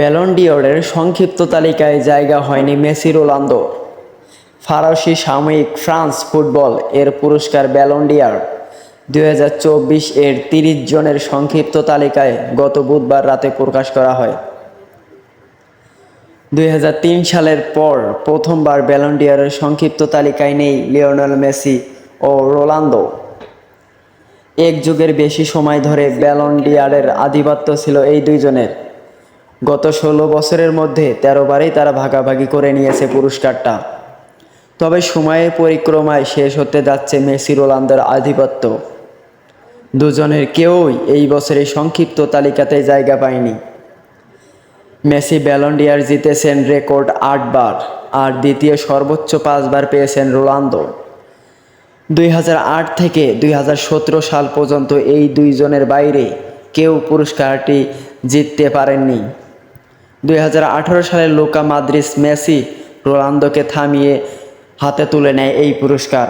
ব্যালন্ডিওরের সংক্ষিপ্ত তালিকায় জায়গা হয়নি মেসি রোনালদো। ফরাসি সাময়িক ফ্রান্স ফুটবল এর পুরস্কার ব্যালন্ডিয়ার দুই হাজার চব্বিশ এর তিরিশ জনের সংক্ষিপ্ত তালিকায় গত বুধবার রাতে প্রকাশ করা হয়। দুই হাজার তিন সালের পর প্রথমবার ব্যালন্ডিয়ারের সংক্ষিপ্ত তালিকায় নেই লিওনেল মেসি ও রোনালদো। এক যুগের বেশি সময় ধরে ব্যালন্ডিয়ারের আধিপত্য ছিল এই দুইজনের। গত ষোলো বছরের মধ্যে তেরো বারেই তারা ভাগাভাগি করে নিয়েছে পুরস্কারটা। তবে সময়ের পরিক্রমায় শেষ হতে যাচ্ছে মেসি রোনালদোর আধিপত্য। দুজনের কেউই এই বছরের সংক্ষিপ্ত তালিকাতে জায়গা পায়নি। মেসি ব্যালন্ডিয়ার জিতেছেন রেকর্ড আটবার আর দ্বিতীয় সর্বোচ্চ পাঁচবার পেয়েছেন রোনালদো। দুই থেকে দুই হাজার সতেরো সাল পর্যন্ত এই দুইজনের বাইরে কেউ পুরস্কারটি জিততে পারেননি। দুই হাজার আঠেরো সালে লোকা মাদ্রিস মেসি রোনালদোকে থামিয়ে হাতে তুলে নেয় এই পুরস্কার।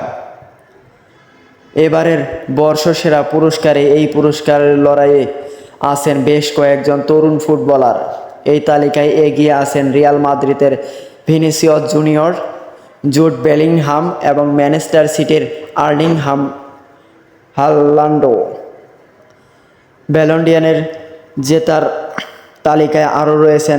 এবারের বর্ষসেরা পুরস্কারে এই পুরস্কারের লড়াইয়ে আছেন বেশ কয়েকজন তরুণ ফুটবলার। এই তালিকায় এগিয়ে আছেন রিয়াল মাদ্রিদের ভিনিসিয়স জুনিয়র জুট বেলিংহাম এবং ম্যানেস্টার সিটির আর্নিংহাম হাল্লান্ডো। ব্যালন্ডিয়ানের জেতার তালিকায় আরও রয়েছেন